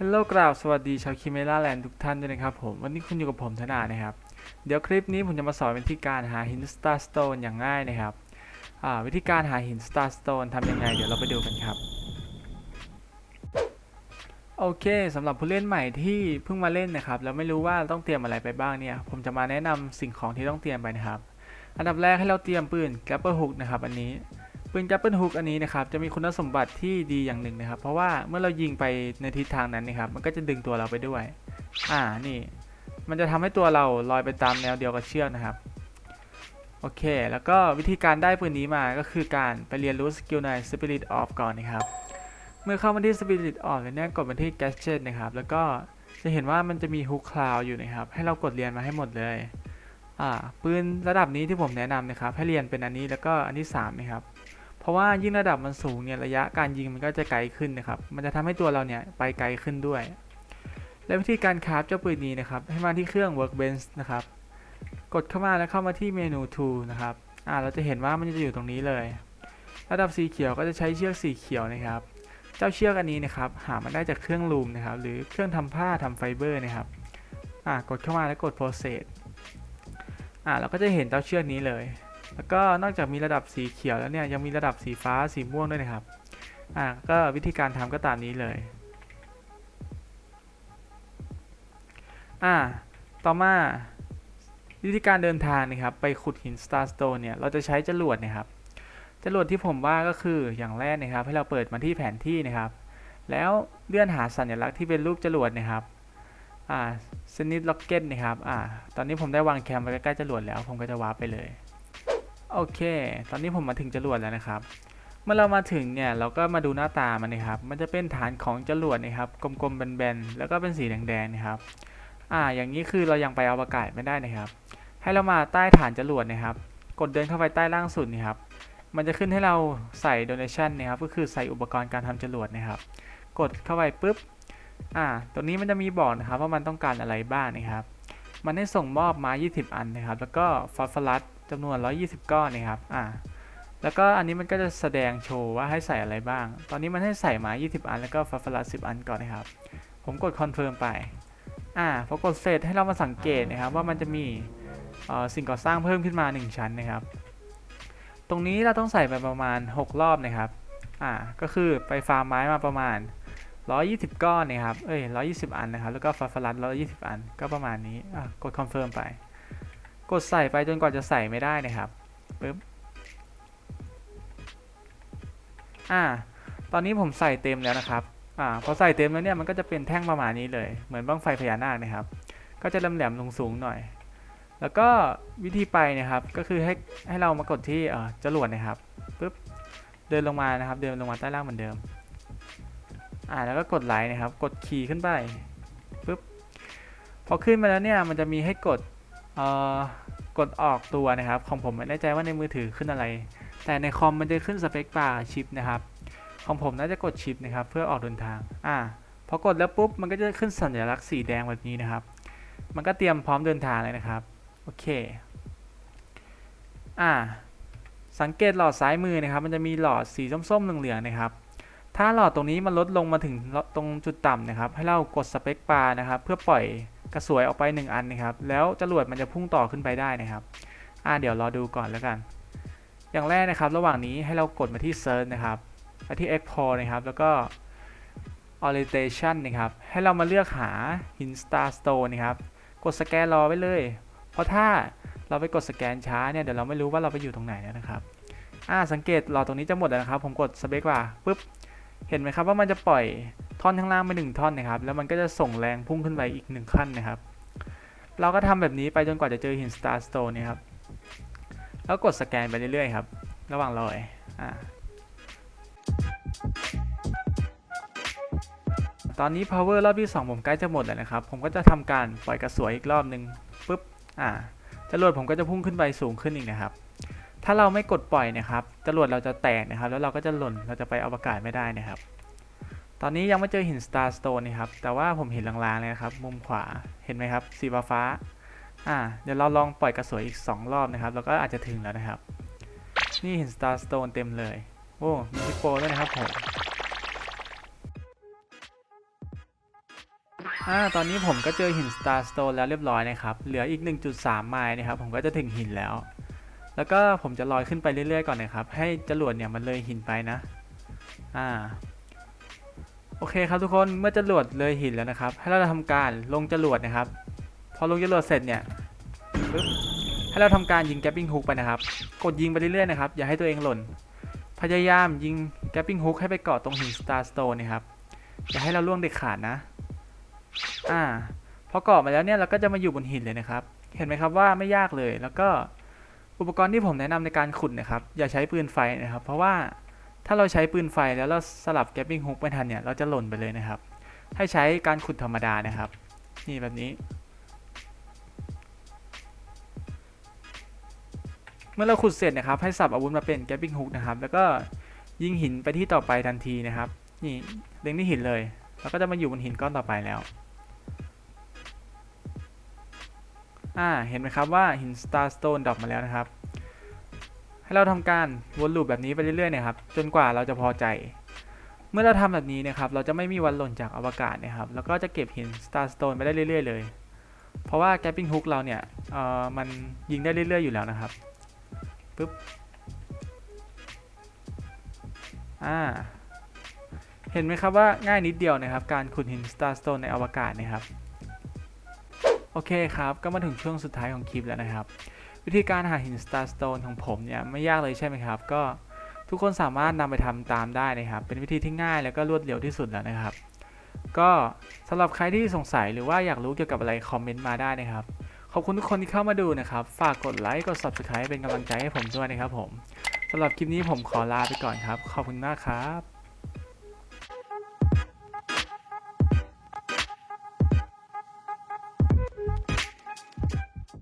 ฮัลโหลกราบสวัสดีชาวคิเมล่าแลนด์ทุกท่านด้วยนะครับผมวันนี้คุณอยู่กับผมธนานะครับ เดี๋ยวคลิปนี้ผมจะมาสอนวิธีการหาหิน Star Stone อย่างง่ายนะครับวิธีการหาหิน Star Stone ทำยังไง เดี๋ยวเราไปดูกันครับ โอเคสำหรับผู้เล่นใหม่ที่เพิ่งมาเล่นนะครับแล้วไม่รู้ว่าต้องเตรียมอะไรไปบ้างเนี่ย ผมจะมาแนะนำสิ่งของที่ต้องเตรียมไปนะครับ อันดับแรกให้เราเตรียมปืน Grapple Hook นะครับอันนี้ ปืน Grapple Hook อันนี้นะครับจะมีคุณสมบัติที่ดีอย่างหนึ่งนะครับ เพราะว่าเมื่อเรายิงไปในทิศทางนั้นนะครับ มันก็จะดึงตัวเราไปด้วย อ่านี่ มันจะทำให้ตัวเราลอยไปตามแนวเดียวกับเชือกนะครับ โอเค แล้วก็วิธีการได้ปืนนี้มาก็คือการไปเรียนรู้สกิลใน Spirit of ก่อนนะครับ เมื่อเข้ามาที่ Spirit of เนี่ยกดมาที่ Gadget นะครับ แล้วก็จะเห็นว่ามันจะมี Hook Cloud อยู่นะครับ ให้เรากดเรียนมาให้หมดเลย อ่าปืนระดับนี้ที่ผมแนะนำนะครับ ให้เรียนเป็นอันนี้แล้วก็อันที่สามนะครับ ราะว่ายิ่งระดับมันสูงเนี่ยระยะการยิงมันก็จะไกลขึ้นนะครับ มันจะทำให้ตัวเราเนี่ยไปไกลขึ้นด้วย และวิธีการคราฟเจ้าปืนนี้นะครับ ให้มาที่เครื่อง workbench นะครับ กดเข้ามาแล้วเข้ามาที่เมนู tool นะครับ อ่าเราจะเห็นว่ามันจะอยู่ตรงนี้เลย ระดับสีเขียวก็จะใช้เชือกสีเขียวนะครับ เจ้าเชือกอันนี้นะครับ หามันได้จากเครื่องลูมนะครับ หรือเครื่องทำผ้าทำไฟเบอร์นะครับ อ่ากดเข้ามาแล้วกด process อ่าเราก็จะเห็นเจ้าเชือกนี้เลย แล้วก็นอกจากมีระดับสีเขียวแล้วเนี่ยยังมีระดับสีฟ้าสีม่วงด้วยนะครับอ่าก็วิธีการทำก็ตามนี้เลยอ่าต่อมาวิธีการเดินทางนะครับไปขุดหิน Starstone เนี่ยเราจะใช้จรวดนะครับจรวดที่ผมว่าก็คืออย่างแรกนะครับ ให้เราเปิดมาที่แผนที่นะครับ แล้วเลื่อนหาสัญลักษณ์ที่เป็นรูปจรวดนะครับอ่าสนิทล็อกเก็ตนะครับอ่าตอนนี้ผมได้วางแคมไว้ใกล้ๆจรวดแล้ว ผมก็จะวาร์ปไปเลย โอเค ตอนนี้ผมมาถึงจรวดแล้วนะครับ เมื่อเรามาถึงเนี่ยเราก็มาดูหน้าตามันนะครับ มันจะเป็นฐานของจรวดนะครับ กลมๆแบนๆ แล้วก็เป็นสีแดงๆนะครับ อ่า อย่างนี้คือเรายังไปอวกาศไม่ได้นะครับ ให้เรามาใต้ฐานจรวดนะครับ กดเดินเข้าไปใต้ล่างสุดนี่ครับ มันจะขึ้นให้เราใส่ donation นะครับ ก็คือใส่อุปกรณ์การทำจรวดนะครับ กดเข้าไปปุ๊บ อ่า ตรงนี้มันจะมีบอกนะครับว่ามันต้องการอะไรบ้างนะครับ มันให้ส่งมอบมา 20 อันนะครับ แล้วก็ฟอสฟอรัส จำนวน 120 ก้อนนะครับ อ่า แล้วก็อันนี้มันก็จะแสดงโชว์ว่าให้ใส่อะไรบ้าง ตอนนี้มันให้ใส่มา 20 อัน แล้วก็ฟอสฟอรัส10 อันก่อนนะครับ ผมกดคอนเฟิร์มไป อ่า พอกดเสร็จให้เรามาสังเกตนะครับ ว่ามันจะมีสิ่งก่อสร้างเพิ่มขึ้นมา 1 ชั้นนะครับ ตรงนี้เราต้องใส่ไปประมาณ 6 รอบนะครับ อ่า ก็คือไปฟาร์มไม้มาประมาณ 120 ก้อนนะครับ เอ้ย 120 อันนะครับ แล้วก็ฟอสฟอรัส120 อัน ก็ประมาณนี้ อะกดคอนเฟิร์มไป กดใส่ไปจนกว่าจะใส่ไม่ได้นะครับปึ๊บอ่า ตอนนี้ผมใส่เต็มแล้วนะครับ อ่า พอใส่เต็มแล้วเนี่ยมันก็จะเป็นแท่งประมาณนี้เลย เหมือนบ้างไฟพญานาคนะครับ ก็จะแหลมๆสูงๆหน่อย แล้วก็วิธีไปนะครับ ก็คือให้ให้เรามากดที่เอ่อจรวดนะครับปึ๊บ เดินลงมานะครับ เดินลงมาใต้ล่างเหมือนเดิม อ่า แล้วก็กดไลค์นะครับ กดคีย์ขึ้นไปปึ๊บ พอขึ้นมาแล้วเนี่ยมันจะมีให้กด กดออกตัวนะครับ ของผมไม่แน่ใจว่าในมือถือขึ้นอะไร แต่ในคอมมันจะขึ้นสเปคบาร์ชิปนะครับ ของผมน่าจะกดชิปนะครับ เพื่อออกเดินทาง อ่าพอกดแล้วปุ๊บมันก็จะขึ้นสัญลักษณ์สีแดงแบบนี้นะครับ มันก็เตรียมพร้อมเดินทางเลยนะครับ โอเค อ่า สังเกตหลอดซ้ายมือนะครับ มันจะมีหลอดสีส้มๆเหลืองๆนะครับ ถ้าหลอดตรงนี้มันลดลงมาถึงตรงจุดต่ำนะครับ ให้เรากดสเปคบาร์นะครับ เพื่อปล่อย กระสวยออกไป 1 อันนะครับ แล้วจรวดมันจะพุ่งต่อขึ้นไปได้นะครับ อ่าเดี๋ยวรอดูก่อนแล้วกัน อย่างแรกนะครับ ระหว่างนี้ให้เรากดมาที่ Search นะครับไปที่ Export นะครับ แล้วก็ Orientation นะครับ ให้เรามาเลือกหา Hin Star Stone นะครับ กดสแกนรอไว้เลย เพราะถ้าเราไปกดสแกนช้าเนี่ย เดี๋ยวเราไม่รู้ว่าเราไปอยู่ตรงไหนนะครับ อ่า สังเกตหลอดตรงนี้จะหมดแล้วนะครับ ผมกดสเปคบาปุ๊บ เห็นไหมครับว่ามันจะปล่อย ท่อนข้างล่างไปหนึ่งท่อนนะครับ แล้วมันก็จะส่งแรงพุ่งขึ้นไปอีกหนึ่งขั้นนะครับ เราก็ทำแบบนี้ไปจนกว่าจะเจอหิน Star Stone เนี่ยครับ แล้วกดสแกนไปเรื่อยๆครับ ระหว่างรอยอ่าตอนนี้ power รอบที่ 2 ผมใกล้จะหมดแล้วนะครับ ผมก็จะทำการปล่อยกระสวยอีกรอบหนึ่งปุ๊บ อ่าจรวดผมก็จะพุ่งขึ้นไปสูงขึ้นอีกนะครับ ถ้าเราไม่กดปล่อยนะครับจรวดเราจะแตกนะครับ แล้วเราก็จะหล่น เราจะไปอวกาศไม่ได้นะครับ ตอนนี้ยังไม่เจอหิน Star Stone นะครับ แต่ว่าผมเห็นลางๆเลยนะครับ มุมขวา เห็นไหมครับ สีฟ้าอ่า เดี๋ยวเราลองปล่อยกระสวยอีก 2 รอบนะครับ แล้วก็อาจจะถึงแล้วนะครับ นี่เห็น Star Stone เต็มเลย โอ้มีฮิปโปด้วยนะครับผม อ่า ตอนนี้ผมก็เจอหิน Starstone แล้วเรียบร้อยนะครับ เหลืออีก 1.3 ไมล์นะครับ ผมก็จะถึงหินแล้ว แล้วก็ผมจะลอยขึ้นไปเรื่อยๆก่อนนะครับ ให้จรวดเนี่ยมันเลยหินไปนะ อ่า โอเคครับทุกคนเมื่อจรวดเลยหินแล้วนะครับ ให้เราทำการลงจรวดนะครับ พอลงจรวดเสร็จเนี่ยให้เราทำการยิงแกปปิ้งฮุกไปนะครับ กดยิงไปเรื่อยๆนะครับอย่าให้ตัวเองหล่น พยายามยิงแกปปิ้งฮุกให้ไปเกาะตรงหิน Starstone นะครับอย่าให้เราล่วงเด็ดขาดนะ อ่า พอเกาะมาแล้วเนี่ยเราก็จะมาอยู่บนหินเลยนะครับ เห็นไหมครับว่าไม่ยากเลย แล้วก็อุปกรณ์ที่ผมแนะนำในการขุดนะครับ อย่าใช้ปืนไฟนะครับ เพราะว่า ถ้าเราใช้ปืนไฟแล้วเราสลับแกปปิ้งฮุกไม่ทันเนี่ยเราจะหล่นไปเลยนะครับ ให้ใช้การขุดธรรมดานะครับ นี่แบบนี้ เมื่อเราขุดเสร็จนะครับ ให้สับอาวุธมาเป็นแกปปิ้งฮุกนะครับ แล้วก็ยิงหินไปที่ต่อไปทันทีนะครับ นี่เล็งที่หินเลย แล้วก็จะมาอยู่บนหินก้อนต่อไปแล้วอ่าเห็นไหมครับว่าหิน Starstone ดรอปมาแล้วนะครับ ให้เราทำการวนลูปแบบนี้ไปเรื่อยๆนะครับ จนกว่าเราจะพอใจ เมื่อเราทำแบบนี้นะครับ เราจะไม่มีวันหล่นจากอวกาศนะครับ แล้วก็จะเก็บหิน Starstone ไปได้เรื่อยๆเลย เพราะว่า Gapping Hook เราเนี่ยเอ่อมันยิงได้เรื่อยๆอยู่แล้วนะครับปึ๊บอ่าเห็นไหมครับว่าง่ายนิดเดียวนะครับ การขุดหิน Starstone ในอวกาศนะครับ โอเคครับ ก็มาถึงช่วงสุดท้ายของคลิปแล้วนะครับ วิธีการหาหิน Starstone ของผมเนี่ยไม่ยากเลยใช่ไหมครับ ก็ทุกคนสามารถนำไปทำตามได้นะครับ เป็นวิธีที่ง่ายแล้วก็รวดเร็วที่สุดแล้วนะครับ ก็สำหรับใครที่สงสัยหรือว่าอยากรู้เกี่ยวกับอะไรคอมเมนต์มาได้นะครับ ขอบคุณทุกคนที่เข้ามาดูนะครับ ฝากกดไลค์กด Subscribe เป็นกำลังใจให้ผมด้วยนะครับผมสำหรับคลิปนี้ผมขอลาไปก่อนครับ ขอบคุณมากครับ